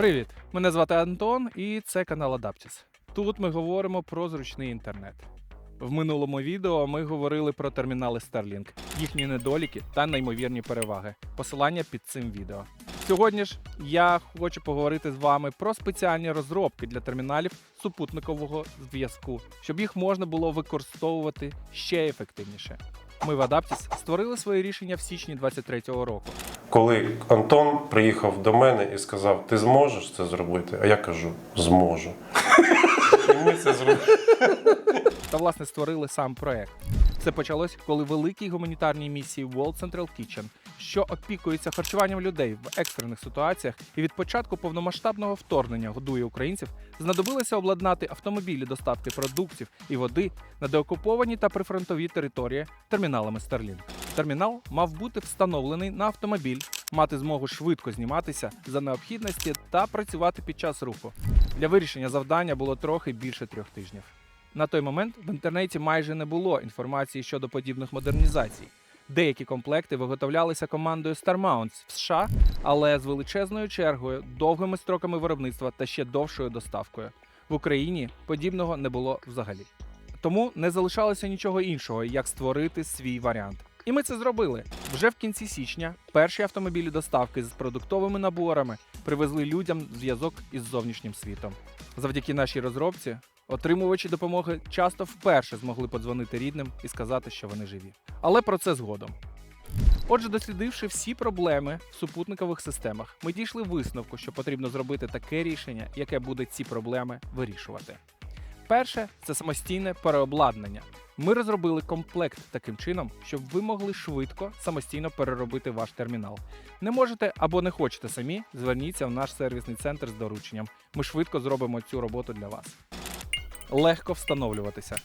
Привіт! Мене звати Антон, і це канал Adaptis. Тут ми говоримо про зручний інтернет. В минулому відео ми говорили про термінали Starlink, їхні недоліки та неймовірні переваги. Посилання під цим відео. Сьогодні ж я хочу поговорити з вами про спеціальні розробки для терміналів супутникового зв'язку, щоб їх можна було використовувати ще ефективніше. Ми в Adaptis створили своє рішення в січні 2023 року. Коли Антон приїхав до мене і сказав, ти зможеш це зробити? А я кажу, зможу. І ми це зробили. та власне створили сам проект. Це почалось, коли великій гуманітарній місії World Central Kitchen, що опікується харчуванням людей в екстрених ситуаціях, і від початку повномасштабного вторгнення годує українців, знадобилося обладнати автомобілі доставки продуктів і води на деокуповані та прифронтові території терміналами Starlink. Термінал мав бути встановлений на автомобіль, мати змогу швидко зніматися за необхідності та працювати під час руху. Для вирішення завдання було трохи більше трьох тижнів. На той момент в інтернеті майже не було інформації щодо подібних модернізацій. Деякі комплекти виготовлялися командою StarMounts в США, але з величезною чергою, довгими строками виробництва та ще довшою доставкою. В Україні подібного не було взагалі. Тому не залишалося нічого іншого, як створити свій варіант. І ми це зробили. Вже в кінці січня перші автомобілі доставки з продуктовими наборами привезли людям зв'язок із зовнішнім світом. Завдяки нашій розробці Отримувачі допомоги часто вперше змогли подзвонити рідним і сказати, що вони живі. Але про це згодом. Отже, дослідивши всі проблеми в супутникових системах, ми дійшли висновку, що потрібно зробити таке рішення, яке буде ці проблеми вирішувати. Перше це самостійне переобладнання. Ми розробили комплект таким чином, щоб ви могли швидко самостійно переробити ваш термінал. Не можете або не хочете самі, зверніться в наш сервісний центр з дорученням. Ми швидко зробимо цю роботу для вас легко встановлюватися.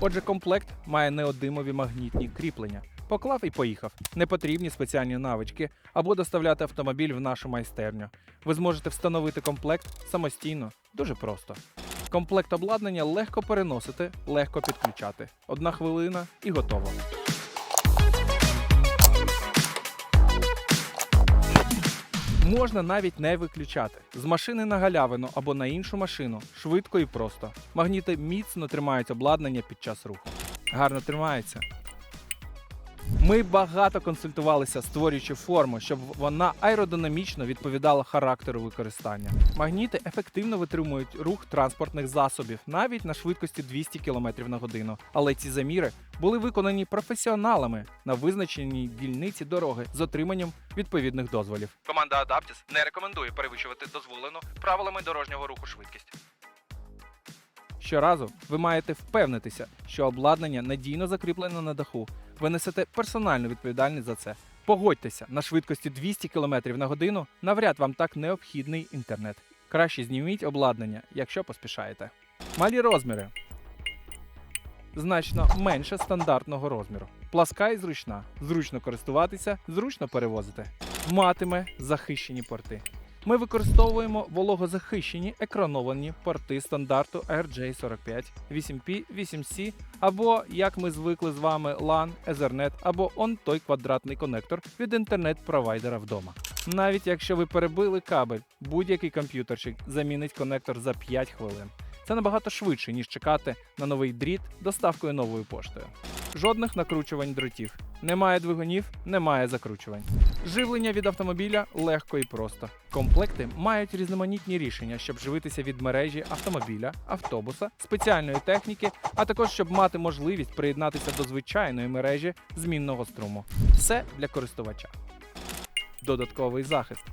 Отже, комплект має неодимові магнітні кріплення. Поклав і поїхав. Не потрібні спеціальні навички або доставляти автомобіль в нашу майстерню. Ви зможете встановити комплект самостійно, дуже просто. Комплект обладнання легко переносити, легко підключати. Одна хвилина і готово. Можна навіть не виключати з машини на галявину або на іншу машину швидко і просто. Магніти міцно тримають обладнання під час руху. Гарно тримається. Ми багато консультувалися, створюючи форму, щоб вона аеродинамічно відповідала характеру використання. Магніти ефективно витримують рух транспортних засобів навіть на швидкості 200 км на годину. Але ці заміри були виконані професіоналами на визначеній дільниці дороги з отриманням відповідних дозволів. Команда Adaptis не рекомендує перевищувати дозволену правилами дорожнього руху швидкість. Щоразу ви маєте впевнитися, що обладнання надійно закріплено на даху. Ви несете персональну відповідальність за це. Погодьтеся, на швидкості 200 км на годину навряд вам так необхідний інтернет. Краще зніміть обладнання, якщо поспішаєте. Малі розміри значно менше стандартного розміру. Пласка і зручна. Зручно користуватися, зручно перевозити. Матиме захищені порти. Ми використовуємо вологозахищені екрановані порти стандарту RJ45, 8P, 8C або, як ми звикли з вами, LAN, Ethernet або он той квадратний конектор від інтернет-провайдера вдома. Навіть якщо ви перебили кабель, будь-який комп'ютерчик замінить конектор за 5 хвилин. Це набагато швидше, ніж чекати на новий дріт доставкою новою поштою. Жодних накручувань дротів. Немає двигунів, немає закручувань. Живлення від автомобіля легко і просто. Комплекти мають різноманітні рішення, щоб живитися від мережі автомобіля, автобуса, спеціальної техніки, а також щоб мати можливість приєднатися до звичайної мережі змінного струму. Все для користувача. Додатковий захист.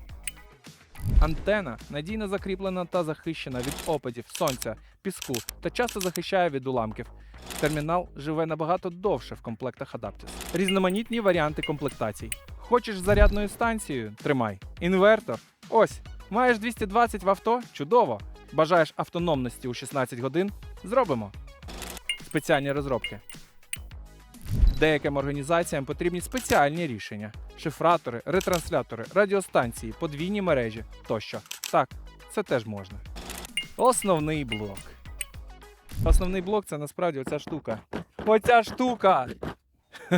Антена надійно закріплена та захищена від опадів, сонця, піску та часто захищає від уламків. Термінал живе набагато довше в комплектах Adaptis. Різноманітні варіанти комплектацій. Хочеш зарядною станцією? Тримай. Інвертор. Ось. Маєш 220 в авто? Чудово! Бажаєш автономності у 16 годин? Зробимо. Спеціальні розробки. Деяким організаціям потрібні спеціальні рішення: шифратори, ретранслятори, радіостанції, подвійні мережі тощо. Так, це теж можна. Основний блок. Основний блок це насправді оця штука. Оця штука.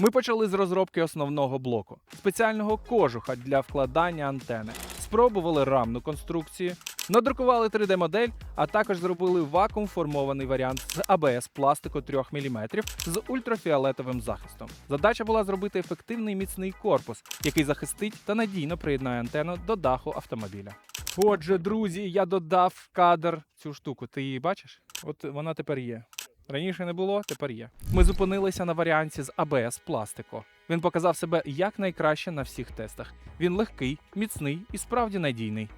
Ми почали з розробки основного блоку, спеціального кожуха для вкладання антени. Спробували рамну конструкцію, надрукували 3D-модель, а також зробили вакуум формований варіант з АБС пластику 3 мм з ультрафіолетовим захистом. Задача була зробити ефективний міцний корпус, який захистить та надійно приєднає антенну до даху автомобіля. Отже, друзі, я додав в кадр цю штуку. Ти її бачиш? От вона тепер є. Раніше не було, тепер є. Ми зупинилися на варіанті з АБС пластику. Він показав себе якнайкраще на всіх тестах. Він легкий, міцний і справді надійний.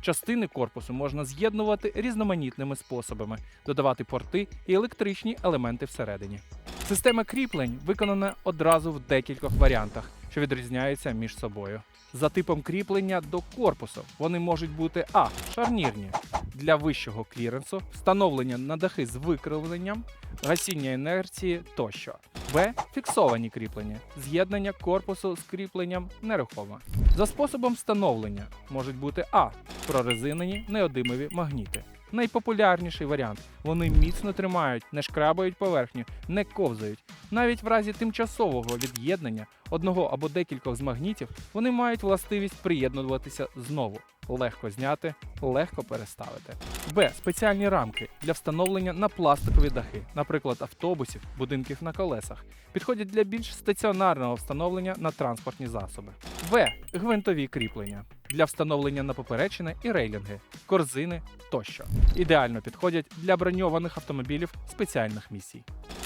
Частини корпусу можна з'єднувати різноманітними способами, додавати порти і електричні елементи всередині. Система кріплень виконана одразу в декількох варіантах, що відрізняються між собою. За типом кріплення до корпусу вони можуть бути а. Шарнірні для вищого кліренсу, встановлення на дахи з викривленням, гасіння інерції тощо. Б. Фіксовані кріплення, з'єднання корпусу з кріпленням нерухоме. За способом встановлення можуть бути А. Прорезинені неодимові магніти. Найпопулярніший варіант. Вони міцно тримають, не шкрабають поверхню, не ковзають. Навіть в разі тимчасового від'єднання одного або декількох з магнітів вони мають властивість приєднуватися знову. Легко зняти, легко переставити. Б. Спеціальні рамки для встановлення на пластикові дахи, наприклад, автобусів, будинків на колесах. Підходять для більш стаціонарного встановлення на транспортні засоби. В. Гвинтові кріплення для встановлення на поперечини і рейлінги, корзини тощо. Ідеально підходять для броньованих автомобілів спеціальних місій.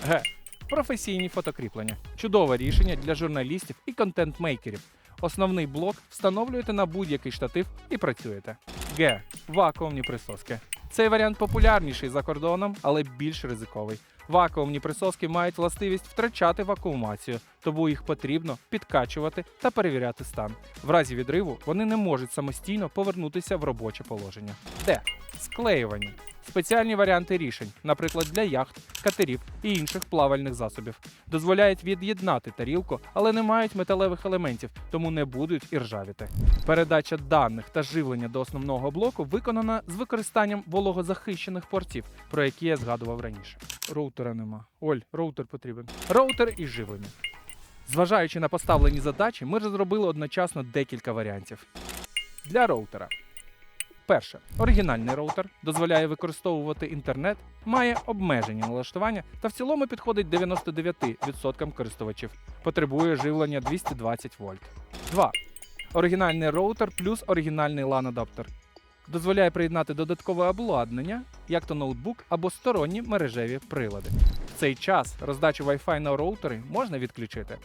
Г. Професійні фотокріплення чудове рішення для журналістів і контент-мейкерів. Основний блок встановлюєте на будь-який штатив і працюєте. Г. Вакуумні присоски. Цей варіант популярніший за кордоном, але більш ризиковий. Вакуумні присоски мають властивість втрачати вакуумацію, тому їх потрібно підкачувати та перевіряти стан. В разі відриву вони не можуть самостійно повернутися в робоче положення. Д. Склеювання. Спеціальні варіанти рішень, наприклад, для яхт, катерів і інших плавальних засобів, дозволяють від'єднати тарілку, але не мають металевих елементів, тому не будуть і ржавіти. Передача даних та живлення до основного блоку виконана з використанням вологозахищених портів, про які я згадував раніше. Роутера нема. Оль, роутер потрібен. Роутер і живлення. Зважаючи на поставлені задачі, ми розробили одночасно декілька варіантів. Для роутера. Перше, оригінальний роутер дозволяє використовувати інтернет, має обмежені налаштування та в цілому підходить 99% користувачів. Потребує живлення 220 вольт. 2. Оригінальний роутер плюс оригінальний LAN-адаптер. Дозволяє приєднати додаткове обладнання, як то ноутбук або сторонні мережеві прилади. В цей час роздачу Wi-Fi на роутери можна відключити.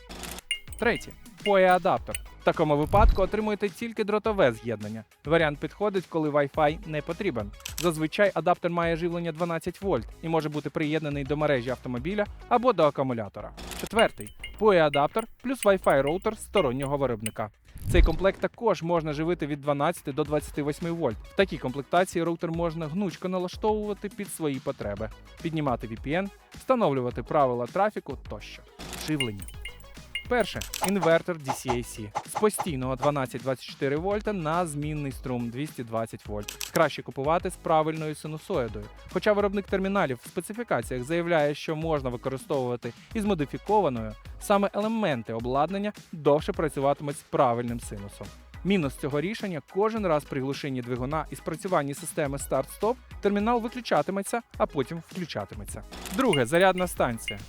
Третє. PoE-адаптер. В такому випадку отримуєте тільки дротове з'єднання. Варіант підходить, коли Wi-Fi не потрібен. Зазвичай адаптер має живлення 12 вольт і може бути приєднаний до мережі автомобіля або до акумулятора. Четвертий. PoE-адаптер плюс Wi-Fi роутер стороннього виробника. Цей комплект також можна живити від 12 до 28 вольт. В такій комплектації роутер можна гнучко налаштовувати під свої потреби, піднімати VPN, встановлювати правила трафіку тощо. Живлення. Перше інвертор DCAC з постійного 12-24 вольта на змінний струм 220 вольт. Краще купувати з правильною синусоїдою. Хоча виробник терміналів в специфікаціях заявляє, що можна використовувати із модифікованою, саме елементи обладнання довше працюватимуть з правильним синусом. Мінус цього рішення кожен раз при глушенні двигуна і спрацюванні системи старт-стоп термінал виключатиметься, а потім включатиметься. Друге зарядна станція.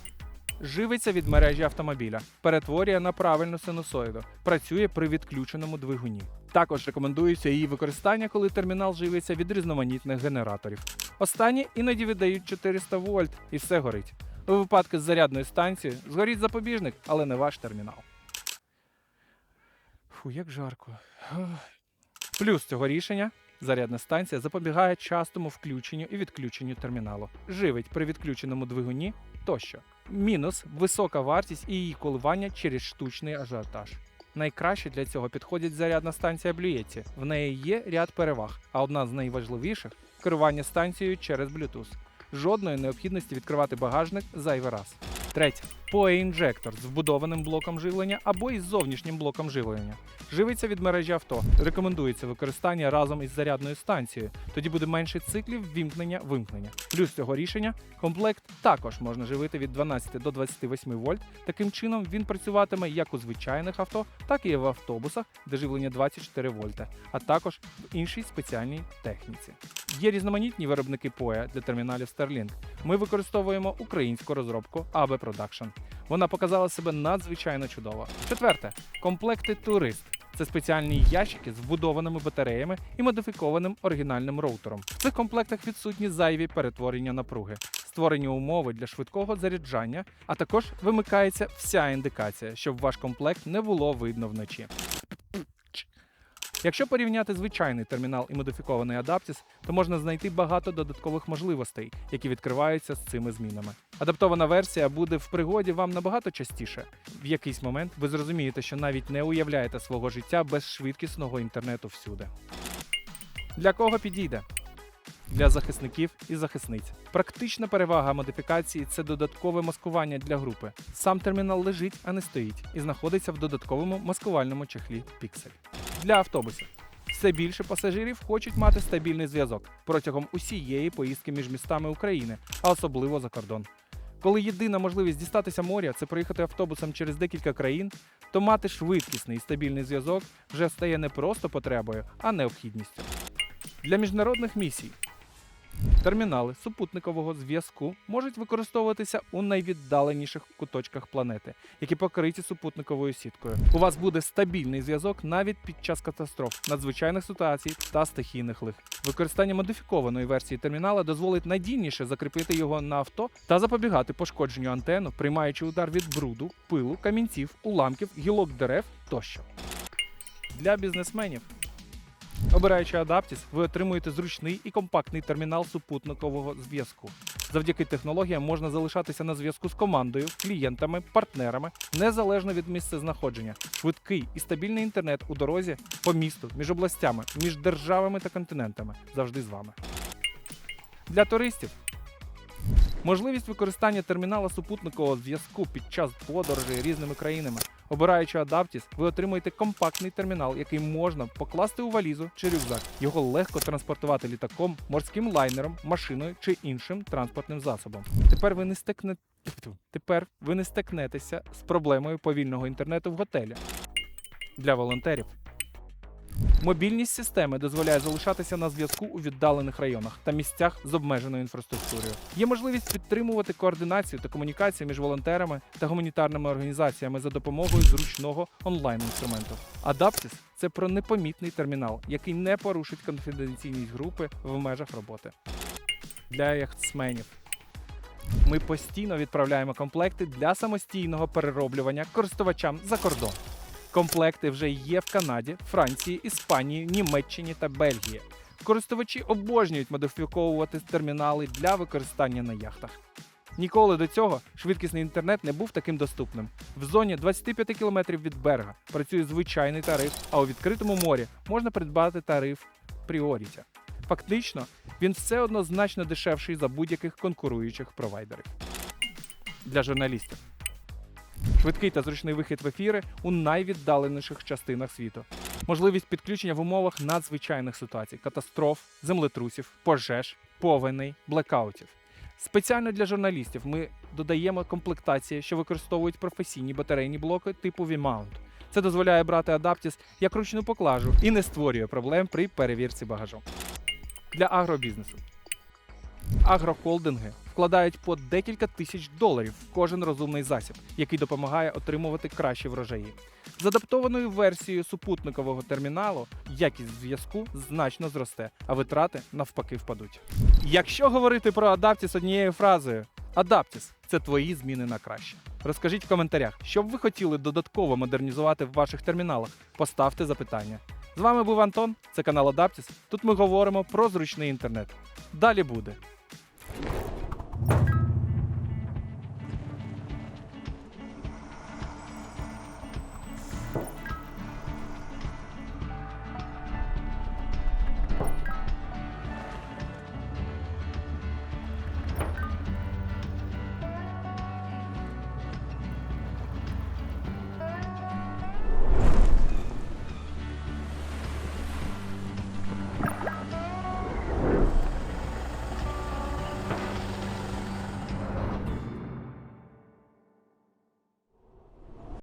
Живиться від мережі автомобіля, перетворює на правильну синусоїду, працює при відключеному двигуні. Також рекомендується її використання, коли термінал живиться від різноманітних генераторів. Останні іноді віддають 400 вольт і все горить. У випадку з зарядною станцією згоріть запобіжник, але не ваш термінал. Фу, як жарко. Плюс цього рішення зарядна станція запобігає частому включенню і відключенню терміналу, живить при відключеному двигуні тощо. Мінус висока вартість і її коливання через штучний ажіотаж. Найкраще для цього підходить зарядна станція Блюєті. В неї є ряд переваг, а одна з найважливіших керування станцією через Bluetooth. Жодної необхідності відкривати багажник зайвий раз. Третє. PoE-інжектор з вбудованим блоком живлення або із зовнішнім блоком живлення. Живиться від мережі авто. Рекомендується використання разом із зарядною станцією. Тоді буде менше циклів вімкнення-вимкнення. Плюс цього рішення комплект також можна живити від 12 до 28 вольт. Таким чином він працюватиме як у звичайних авто, так і в автобусах, де живлення 24 вольта, а також в іншій спеціальній техніці. Є різноманітні виробники PoE для терміналів Starlink. Ми використовуємо українську розробку AB Production. Вона показала себе надзвичайно чудово. Четверте комплекти Турист. Це спеціальні ящики з вбудованими батареями і модифікованим оригінальним роутером. В цих комплектах відсутні зайві перетворення напруги, створені умови для швидкого заряджання, а також вимикається вся індикація, щоб ваш комплект не було видно вночі. Якщо порівняти звичайний термінал і модифікований Adaptis, то можна знайти багато додаткових можливостей, які відкриваються з цими змінами. Адаптована версія буде в пригоді вам набагато частіше. В якийсь момент ви зрозумієте, що навіть не уявляєте свого життя без швидкісного інтернету всюди. Для кого підійде? Для захисників і захисниць. Практична перевага модифікації це додаткове маскування для групи. Сам термінал лежить, а не стоїть, і знаходиться в додатковому маскувальному чехлі Pixel. Для автобусів. Все більше пасажирів хочуть мати стабільний зв'язок протягом усієї поїздки між містами України, а особливо за кордон. Коли єдина можливість дістатися моря це проїхати автобусом через декілька країн, то мати швидкісний і стабільний зв'язок вже стає не просто потребою, а необхідністю. Для міжнародних місій термінали супутникового зв'язку можуть використовуватися у найвіддаленіших куточках планети, які покриті супутниковою сіткою. У вас буде стабільний зв'язок навіть під час катастроф, надзвичайних ситуацій та стихійних лих. Використання модифікованої версії термінала дозволить надійніше закріпити його на авто та запобігати пошкодженню антенну, приймаючи удар від бруду, пилу, камінців, уламків, гілок дерев тощо. Для бізнесменів Обираючи Adaptis, ви отримуєте зручний і компактний термінал супутникового зв'язку. Завдяки технологіям можна залишатися на зв'язку з командою, клієнтами, партнерами, незалежно від місця знаходження. Швидкий і стабільний інтернет у дорозі по місту, між областями, між державами та континентами завжди з вами. Для туристів можливість використання термінала супутникового зв'язку під час подорожей різними країнами. Обираючи Adaptis, ви отримуєте компактний термінал, який можна покласти у валізу чи рюкзак. Його легко транспортувати літаком, морським лайнером, машиною чи іншим транспортним засобом. Тепер ви не стикне... Тепер ви не стикнетеся з проблемою повільного інтернету в готелі. Для волонтерів Мобільність системи дозволяє залишатися на зв'язку у віддалених районах та місцях з обмеженою інфраструктурою. Є можливість підтримувати координацію та комунікацію між волонтерами та гуманітарними організаціями за допомогою зручного онлайн-інструменту. Adaptis – це про непомітний термінал, який не порушить конфіденційність групи в межах роботи. Для яхтсменів ми постійно відправляємо комплекти для самостійного перероблювання користувачам за кордон. Комплекти вже є в Канаді, Франції, Іспанії, Німеччині та Бельгії. Користувачі обожнюють модифіковувати термінали для використання на яхтах. Ніколи до цього швидкісний інтернет не був таким доступним. В зоні 25 км від берега працює звичайний тариф, а у відкритому морі можна придбати тариф Priority. Фактично, він все одно значно дешевший за будь-яких конкуруючих провайдерів. Для журналістів. Швидкий та зручний вихід в ефіри у найвіддаленіших частинах світу. Можливість підключення в умовах надзвичайних ситуацій, катастроф, землетрусів, пожеж, повеней, блекаутів. Спеціально для журналістів ми додаємо комплектації, що використовують професійні батарейні блоки типу V-Mount. Це дозволяє брати Adaptis як ручну поклажу і не створює проблем при перевірці багажу. Для агробізнесу. Агрохолдинги вкладають по декілька тисяч доларів в кожен розумний засіб, який допомагає отримувати кращі врожаї. З адаптованою версією супутникового терміналу якість зв'язку значно зросте, а витрати навпаки впадуть. Якщо говорити про Adaptis однією фразою, Adaptis – це твої зміни на краще. Розкажіть в коментарях, що б ви хотіли додатково модернізувати в ваших терміналах. Поставте запитання. З вами був Антон, це канал Adaptis. Тут ми говоримо про зручний інтернет. Далі буде.